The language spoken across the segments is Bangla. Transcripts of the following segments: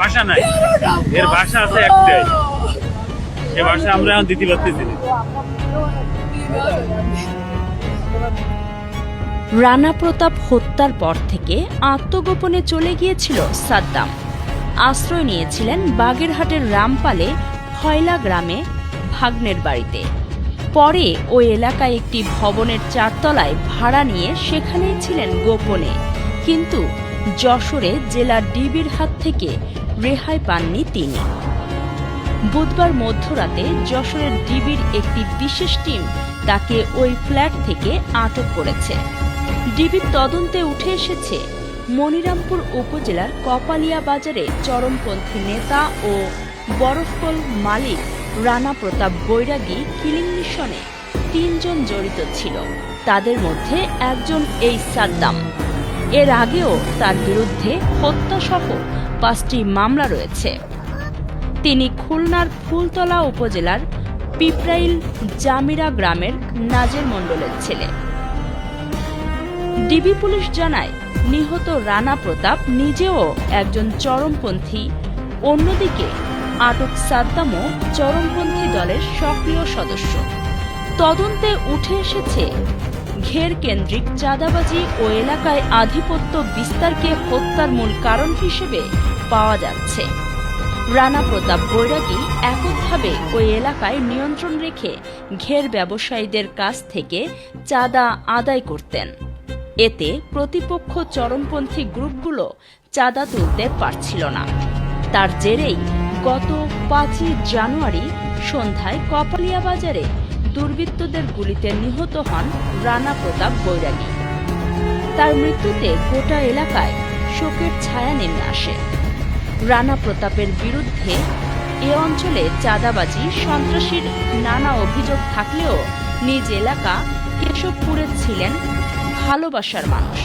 ভাষা নাই। এর ভাষা আছে একটাই। ভাষা আমরা এখন দিতে পারতেছি রানা প্রতাপ হত্যার পর থেকে আত্মগোপনে চলে গিয়েছিল সাদ্দাম। আশ্রয় নিয়েছিলেন বাগেরহাটের রামপালে ফয়লা গ্রামে ভাগ্নের বাড়িতে। পরে ওই এলাকায় একটি ভবনের চারতলায় ভাড়া নিয়ে সেখানেই ছিলেন গোপনে। কিন্তু যশোরে জেলা ডিবির হাত থেকে রেহাই পাননি তিনি। বুধবার মধ্যরাতে যশোরের ডিবির একটি বিশেষ টিম তাকে ওই ফ্ল্যাট থেকে আটক করেছে। ডিবির তদন্তে উঠে এসেছে, মনিরামপুর উপজেলার কপালিয়া বাজারে চরমপন্থী নেতা ও বরফকল মালিক রানা প্রতাপ বৈরাগী কিলিং মিশনে তিনজন জড়িত ছিল। তাদের মধ্যে একজন এই সাদ্দাম। এর আগেও তার বিরুদ্ধে হত্যাসহ পাঁচটি মামলা রয়েছে। তিনি খুলনার ফুলতলা উপজেলার পিপরাইল জামিরা গ্রামের নাজের মণ্ডলের ছেলে। ডিবি পুলিশ জানায়, নিহত রানা প্রতাপ নিজেও একজন চরমপন্থী, অন্যদিকে আটক সাদ্দামও চরমপন্থী দলের সক্রিয় সদস্য। তদন্তে উঠে এসেছে, ঘের কেন্দ্রিক চাঁদাবাজি ও এলাকায় আধিপত্য বিস্তারকে হত্যার মূল কারণ হিসেবে পাওয়া যাচ্ছে। রানা প্রতাপ বৈরাগী এককভাবে ওই এলাকায় নিয়ন্ত্রণ রেখে ঘের ব্যবসায়ীদের কাছ থেকে চাঁদা আদায় করতেন। এতে প্রতিপক্ষ চরমপন্থী গ্রুপগুলো চাঁদা তুলতে পারছিল না। তার জেরেই গত পাঁচই জানুয়ারি সন্ধ্যায় কপালিয়া বাজারে দুর্বৃত্তদের গুলিতে নিহত হন রানা প্রতাপ বৈরাগী। তার মৃত্যুতে গোটা এলাকায় শোকের ছায়া নেমে আসে। রানা প্রতাপের বিরুদ্ধে এ অঞ্চলে চাঁদাবাজি, সন্ত্রাসীর নানা অভিযোগ থাকলেও নিজ এলাকা কেশবপুরে ছিলেন ভালোবাসার মানুষ।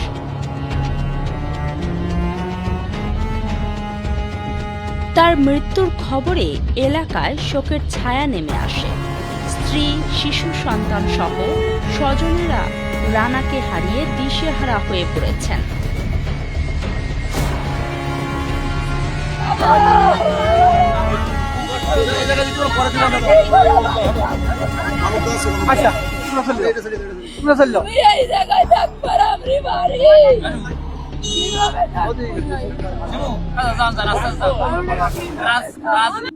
তার মৃত্যুর খবরে এলাকায় শোকের ছায়া নেমে আসে। স্ত্রী শিশু সন্তান সহ স্বজনেরা রানাকে হারিয়ে দিশেহারা হয়ে পড়েছেন। আচ্ছা রাজ- রাজ-